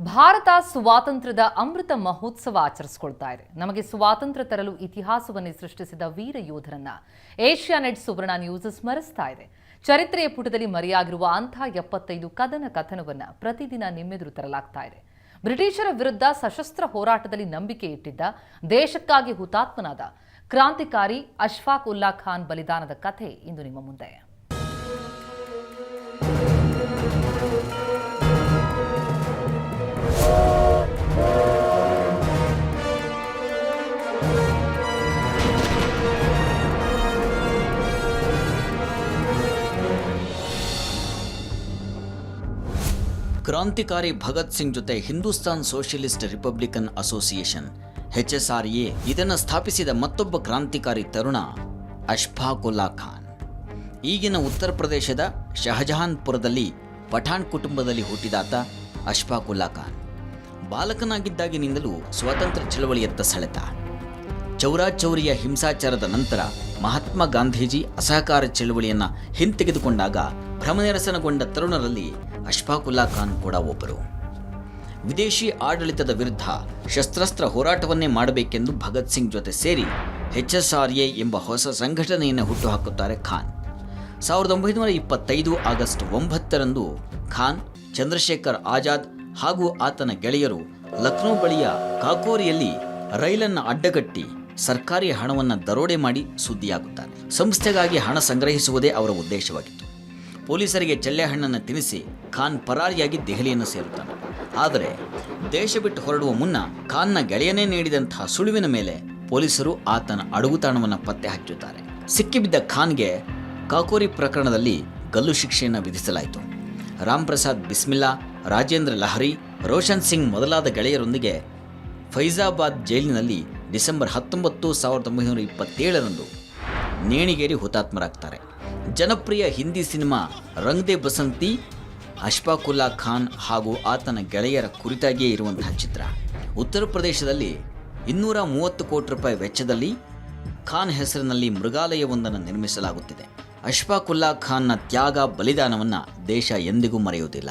ಭಾರತ ಸ್ವಾತಂತ್ರ್ಯದ ಅಮೃತ ಮಹೋತ್ಸವ ಆಚರಿಸಿಕೊಳ್ತಾ ಇದೆ. ನಮಗೆ ಸ್ವಾತಂತ್ರ್ಯ ತರಲು ಇತಿಹಾಸವನ್ನೇ ಸೃಷ್ಟಿಸಿದ ವೀರ ಯೋಧರನ್ನ ಏಷ್ಯಾ ನೆಟ್ ಸುವರ್ಣ ನ್ಯೂಸ್ ಸ್ಮರಿಸ್ತಾ ಇದೆ. ಚರಿತ್ರೆಯ ಪುಟದಲ್ಲಿ ಮರೆಯಾಗಿರುವ ಅಂಥ ಎಪ್ಪತ್ತೈದು ಕದನ ಕಥನವನ್ನ ಪ್ರತಿದಿನ ನಿಮ್ಮೆದುರು ತರಲಾಗ್ತಾ ಇದೆ. ಬ್ರಿಟಿಷರ ವಿರುದ್ಧ ಸಶಸ್ತ್ರ ಹೋರಾಟದಲ್ಲಿ ನಂಬಿಕೆ ಇಟ್ಟಿದ್ದ, ದೇಶಕ್ಕಾಗಿ ಹುತಾತ್ಮನಾದ ಕ್ರಾಂತಿಕಾರಿ ಅಶ್ಫಾಕ್ ಉಲ್ಲಾ ಖಾನ್ ಬಲಿದಾನದ ಕಥೆ ಇಂದು ನಿಮ್ಮ ಮುಂದೆ. ಕ್ರಾಂತಿಕಾರಿ ಭಗತ್ ಸಿಂಗ್ ಜೊತೆ Hindustan socialist republican association H S R A ಇದನ್ನು ಸ್ಥಾಪಿಸಿದ ಮತ್ತೊಬ್ಬ ಕ್ರಾಂತಿಕಾರಿ ತರುಣ ಅಶ್ಫಾಕುಲ್ಲಾ ಖಾನ್. ಈಗಿನ ಉತ್ತರ ಪ್ರದೇಶದ ಶಹಜಹಾನ್ಪುರದಲ್ಲಿ ಪಠಾಣ್ ಕುಟುಂಬದಲ್ಲಿ ಹುಟ್ಟಿದಾತ ಅಶ್ಫಾಕುಲ್ಲಾ ಖಾನ್. ಬಾಲಕನಾಗಿದ್ದಾಗಿನಿಂದಲೂ ಸ್ವಾತಂತ್ರ್ಯ ಚಳವಳಿಯತ್ತ ಸೆಳೆತ. ಚೌರಾಚೌರಿಯ ಹಿಂಸಾಚಾರದ ನಂತರ ಮಹಾತ್ಮ ಗಾಂಧೀಜಿ ಅಸಹಕಾರ ಚಳವಳಿಯನ್ನು ಹಿಂತೆಗೆದುಕೊಂಡಾಗ ಭ್ರಮನಿರಸನಗೊಂಡ ತರುಣರಲ್ಲಿ ಅಶ್ಫಾಕುಲ್ಲಾ ಖಾನ್ ಕೂಡ ಒಬ್ಬರು. ವಿದೇಶಿ ಆಡಳಿತದ ವಿರುದ್ಧ ಶಸ್ತ್ರಾಸ್ತ್ರ ಹೋರಾಟವನ್ನೇ ಮಾಡಬೇಕೆಂದು ಭಗತ್ ಸಿಂಗ್ ಜೊತೆ ಸೇರಿ ಎಚ್ ಎಸ್ ಆರ್ ಎ ಎಂಬ ಹೊಸ ಸಂಘಟನೆಯನ್ನು ಹುಟ್ಟುಹಾಕುತ್ತಾರೆ ಖಾನ್. ಸಾವಿರದ ಒಂಬೈನೂರ ಇಪ್ಪತ್ತೈದು ಆಗಸ್ಟ್ ಒಂಬತ್ತರಂದು ಖಾನ್, ಚಂದ್ರಶೇಖರ್ ಆಜಾದ್ ಹಾಗೂ ಆತನ ಗೆಳೆಯರು ಲಕ್ನೋ ಬಳಿಯ ಕಾಕೋರಿಯಲ್ಲಿ ರೈಲನ್ನು ಅಡ್ಡಗಟ್ಟಿ ಸರ್ಕಾರಿ ಹಣವನ್ನು ದರೋಡೆ ಮಾಡಿ ಸುದ್ದಿಯಾಗುತ್ತಾರೆ. ಸಂಸ್ಥೆಗಾಗಿ ಹಣ ಸಂಗ್ರಹಿಸುವುದೇ ಅವರ ಉದ್ದೇಶವಾಗಿತ್ತು. ಪೊಲೀಸರಿಗೆ ಹಣ್ಣನ್ನು ತಿನ್ನಿಸಿ ಖಾನ್ ಪರಾರಿಯಾಗಿ ದೆಹಲಿಯನ್ನು ಸೇರುತ್ತಾನೆ. ಆದರೆ ದೇಶ ಬಿಟ್ಟು ಹೊರಡುವ ಮುನ್ನ ಖಾನ್ನ ಗೆಳೆಯನೇ ನೀಡಿದಂತಹ ಸುಳುವಿನ ಮೇಲೆ ಪೊಲೀಸರು ಆತನ ಅಡುಗುತಾಣವನ್ನು ಪತ್ತೆ ಹಚ್ಚುತ್ತಾರೆ. ಸಿಕ್ಕಿಬಿದ್ದ ಖಾನ್ಗೆ ಕಾಕೋರಿ ಪ್ರಕರಣದಲ್ಲಿ ಗಲ್ಲು ಶಿಕ್ಷೆಯನ್ನು ವಿಧಿಸಲಾಯಿತು. ರಾಮ್ ಪ್ರಸಾದ್ ಬಿಸ್ಮಿಲ್ಲಾ, ರಾಜೇಂದ್ರ ಲಹರಿ, ರೋಷನ್ ಸಿಂಗ್ ಮೊದಲಾದ ಗೆಳೆಯರೊಂದಿಗೆ ಫೈಜಾಬಾದ್ ಜೈಲಿನಲ್ಲಿ ಡಿಸೆಂಬರ್ ಹತ್ತೊಂಬತ್ತು ಸಾವಿರದ ಒಂಬೈನೂರ ಇಪ್ಪತ್ತೇಳರಂದು ನೇಣಿಗೇರಿ ಹುತಾತ್ಮರಾಗ್ತಾರೆ. ಜನಪ್ರಿಯ ಹಿಂದಿ ಸಿನಿಮಾ ರಂಗ್ ದೆ ಬಸಂತಿ, ಅಶ್ಫಾಕುಲ್ಲಾ ಖಾನ್ ಹಾಗೂ ಆತನ ಗೆಳೆಯರ ಕುರಿತಾಗಿಯೇ ಇರುವಂತಹ ಚಿತ್ರ. ಉತ್ತರ ಪ್ರದೇಶದಲ್ಲಿ ಇನ್ನೂರ ಮೂವತ್ತು ಕೋಟಿ ರೂಪಾಯಿ ವೆಚ್ಚದಲ್ಲಿ ಖಾನ್ ಹೆಸರಿನಲ್ಲಿ ಮೃಗಾಲಯವೊಂದನ್ನು ನಿರ್ಮಿಸಲಾಗುತ್ತಿದೆ. ಅಶ್ಫಾಕುಲ್ಲಾ ಖಾನ್ನ ತ್ಯಾಗ ಬಲಿದಾನವನ್ನು ದೇಶ ಎಂದಿಗೂ ಮರೆಯುವುದಿಲ್ಲ.